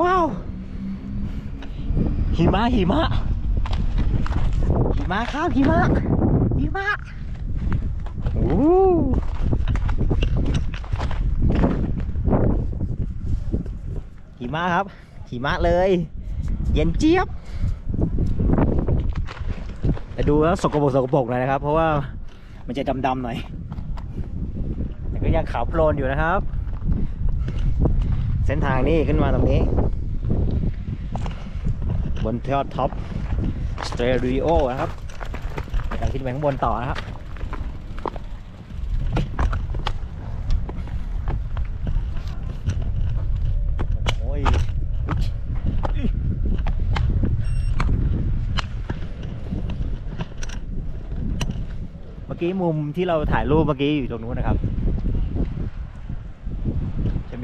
ว้าว หิมะหิมะหิมะครับหิมะหิมะโอ้หิมะครับหิมะเลย เย็นเจี๊ยบ แต่ดูแล้วสกปรกสกปรกหน่อยนะครับ เพราะว่ามันจะดำๆหน่อย แต่ก็ยังขาวโพลนอยู่นะครับ เส้นทางนี้ขึ้นมาตรงนี้ บนยอดท็อปสเตอริโอนะครับในการขึ้นไปข้างบนต่อนะครับโอ้ยเมื่อกี้มุมที่เราถ่ายรูปเมื่อกี้อยู่ตรงนู้นนะครับ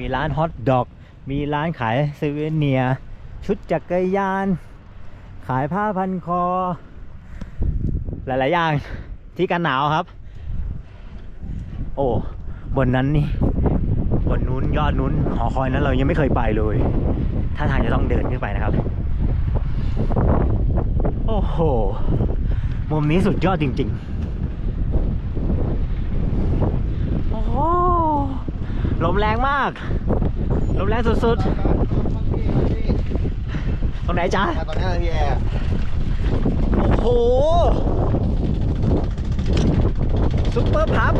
มีร้านฮอทดอก มีร้านขายเซเวเนียร์ชุดจักรยาน ขายผ้าพันคอ หลาย ๆ อย่างที่กันหนาวครับ โอ้ บนนั้นนี่ บนนู้นยอดนู้นหอคอยนั้นเรายังไม่เคยไปเลย ถ้าทางจะต้องเดินขึ้นไปนะครับ โอ้โห มุมนี้สุดยอดจริง ๆ โอ้โห ลมแรงมาก ลมแรงสุดๆ ตรงไหนจ๊ะตอนนี้พี่แอร์โอ้โหซุปเปอร์พับซุปเปอร์พับครับ